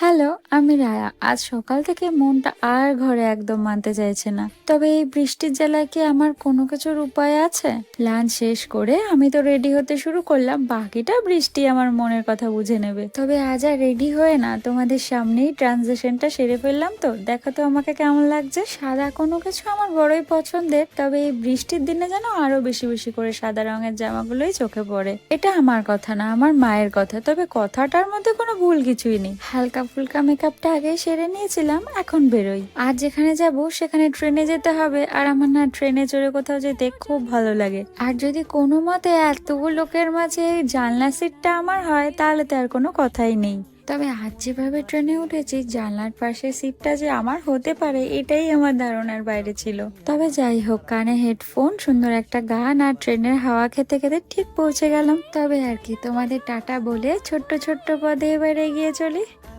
Hello, আমি রায়া। আজ সকাল থেকে মনটা আর ঘরে একদম মানতে চাইছে না। তবে এই বৃষ্টির জ্বালায় কি আমার কোনো কিছুর উপায় আছে? লাঞ্চ শেষ করে আমি তো রেডি হতে শুরু করলাম। বাকিটা বৃষ্টি আমার মনের কথা বুঝে নেবে। তবে আজ আর রেডি হয়ে না, তোমাদের সামনেই ট্রানজেকশনটা সেরে ফেললাম তো। দেখো তো আমাকে কেমন লাগছে। সাদা কোনো কিছু আমার বড়ই পছন্দের, তবে এই বৃষ্টির দিনে যেন আরও বেশি বেশি করে সাদা রঙের জামাগুলোই চোখে পড়ে। এটা আমার কথা না, আমার মায়ের কথা। তবে কথাটার মধ্যে কোনো ভুল কিছুই নেই। হালকা ফুলকা মেকআপটা আগে সেরে নিয়েছিলাম, এখন বেরোই। আর যেখানে যাব, সেখানে ট্রেনে যেতে হবে। আর আমার না ট্রেনে চড়ে কোথাও যেতে খুব ভালো লাগে। আর যদি কোনো মতে এতগুলো লোকের মাঝে জানলা সিটটা আমার হয়, তাহলে তো আর কোনো কথাই নেই। তবে আজ যেভাবে ট্রেনে উঠেছি, জানলার পাশে সিটটা যে আমার হতে পারে, এটাই আমার ধারণার বাইরে ছিল। তবে যাই হোক, কানে হেডফোন, সুন্দর একটা গান, আর ট্রেনের হাওয়া খেতে খেতে ঠিক পৌঁছে গেলাম। তবে আর কি, তোমাদের টাটা বলে ছোট্ট ছোট্ট পদে এবার এগিয়ে চলি।